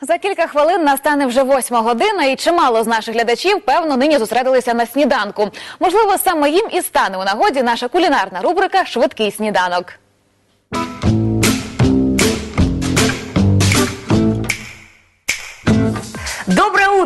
За кілька хвилин настане вже восьма година, і чимало з наших глядачів, певно, нині зосередилися на сніданку. Можливо, саме їм і стане у нагоді наша кулінарна рубрика Швидкий сніданок.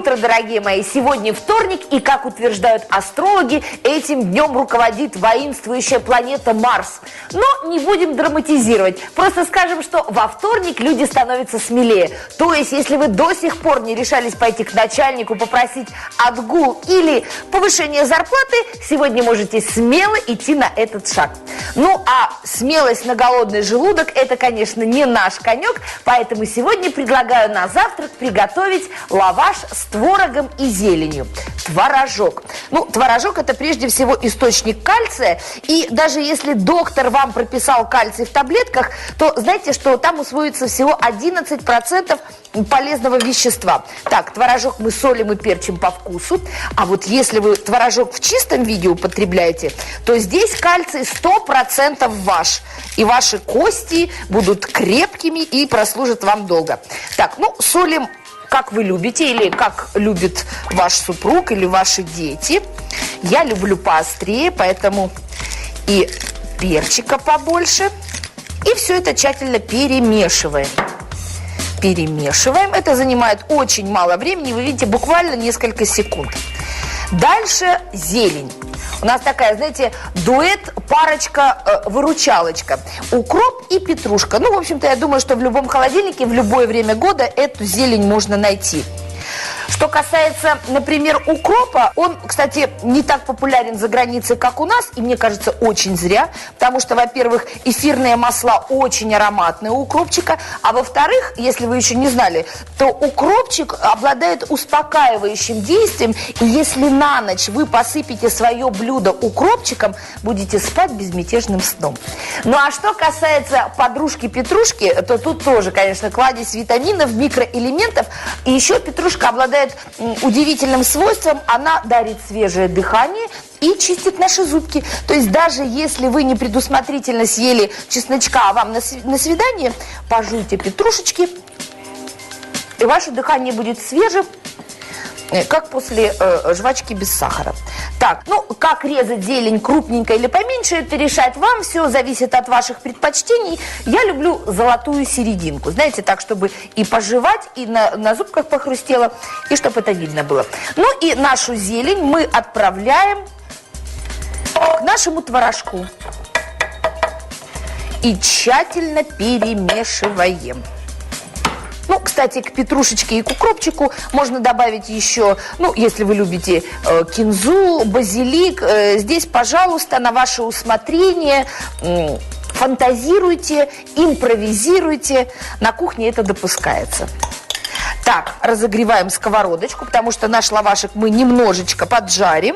Утро, дорогие мои! Сегодня вторник, и, как утверждают астрологи, этим днем руководит воинствующая планета Марс. Но не будем драматизировать. Просто скажем, что во вторник люди становятся смелее. То есть, если вы до сих пор не решались пойти к начальнику, попросить отгул или повышение зарплаты, сегодня можете смело идти на этот шаг. Ну, а смелость на голодный желудок – это, конечно, не наш конек, поэтому сегодня предлагаю на завтрак приготовить лаваш с творогом и зеленью. Творожок. Ну, творожок – это прежде всего источник кальция, и даже если доктор вам прописал кальций в таблетках, то знаете, что там усвоится всего 11% полезного вещества. Так, творожок мы солим и перчим по вкусу, а вот если вы творожок в чистом виде употребляете, то здесь кальций 100% ваш, и ваши кости будут крепкими и прослужат вам долго. Так, ну, солим как вы любите или как любит ваш супруг или ваши дети. Я люблю поострее, поэтому и перчика побольше. И все это тщательно перемешиваем. Перемешиваем. Это занимает очень мало времени. Вы видите, буквально несколько секунд. Дальше зелень. У нас такая, знаете, дуэт, парочка, э, выручалочка. Укроп и петрушка. Ну, в общем-то, я думаю, что в любом холодильнике в любое время года эту зелень можно найти. Что касается, например, укропа, он, кстати, не так популярен за границей, как у нас, и мне кажется, очень зря, потому что, во-первых, эфирные масла очень ароматные у укропчика, а во-вторых, если вы еще не знали, то укропчик обладает успокаивающим действием, и если на ночь вы посыпете свое блюдо укропчиком, будете спать безмятежным сном. Ну а что касается подружки-петрушки, то тут тоже, конечно, кладезь витаминов, микроэлементов, и еще петрушка обладает м, удивительным свойством, она дарит свежее дыхание и чистит наши зубки. То есть даже если вы не предусмотрительно съели чесночка, а вам на, сви- на свидание, пожуйте петрушечки, и ваше дыхание будет свежим, как после э, жвачки без сахара. Так, ну, как резать зелень крупненько или поменьше, это решать вам. Все зависит от ваших предпочтений. Я люблю золотую серединку. Знаете, так, чтобы и пожевать, и на, на зубках похрустело, и чтобы это видно было. Ну, и нашу зелень мы отправляем к нашему творожку. И тщательно перемешиваем. Ну, кстати, к петрушечке и к укропчику можно добавить еще, ну, если вы любите э, кинзу, базилик. э, здесь, пожалуйста, на ваше усмотрение м, фантазируйте, импровизируйте. На кухне это допускается. Так, разогреваем сковородочку, потому что наш лавашек мы немножечко поджарим.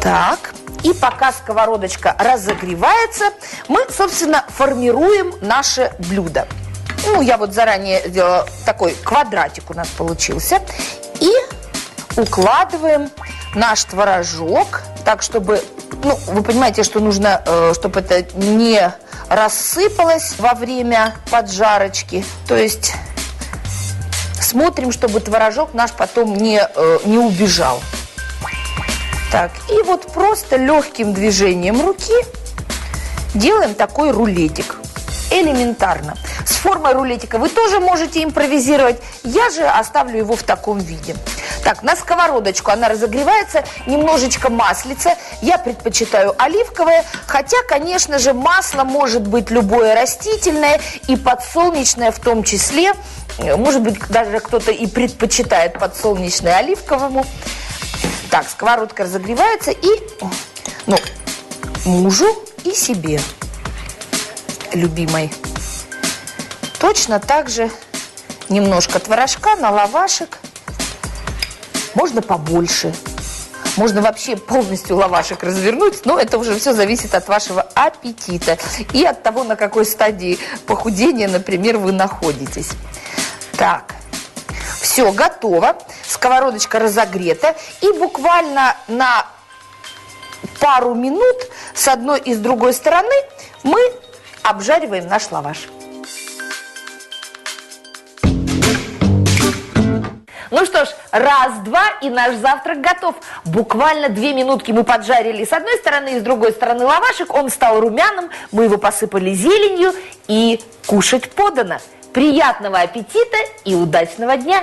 Так, и пока сковородочка разогревается, мы, собственно, формируем наше блюдо. Ну, я вот заранее сделала такой квадратик у нас получился. И укладываем наш творожок так, чтобы, ну, вы понимаете, что нужно, э, чтобы это не рассыпалось во время поджарочки. То есть смотрим, чтобы творожок наш потом не, э, не убежал. Так, и вот просто легким движением руки делаем такой рулетик. Элементарно. С формой рулетика вы тоже можете импровизировать. Я же оставлю его в таком виде. Так, на сковородочку она разогревается, немножечко маслица. Я предпочитаю оливковое, хотя, конечно же, масло может быть любое растительное и подсолнечное в том числе. Может быть, даже кто-то и предпочитает подсолнечное оливковому. Так, сковородка разогревается и, ну, мужу и себе, любимой. Точно так же немножко творожка на лавашек. Можно побольше. Можно вообще полностью лавашек развернуть, но это уже все зависит от вашего аппетита и от того, на какой стадии похудения, например, вы находитесь. Так, все, готово. Сковородочка разогрета. И буквально на пару минут с одной и с другой стороны мы обжариваем наш лаваш. Ну что ж, раз-два, и наш завтрак готов. Буквально две минутки мы поджарили с одной стороны и с другой стороны лавашек. Он стал румяным, мы его посыпали зеленью и кушать подано. Приятного аппетита и удачного дня!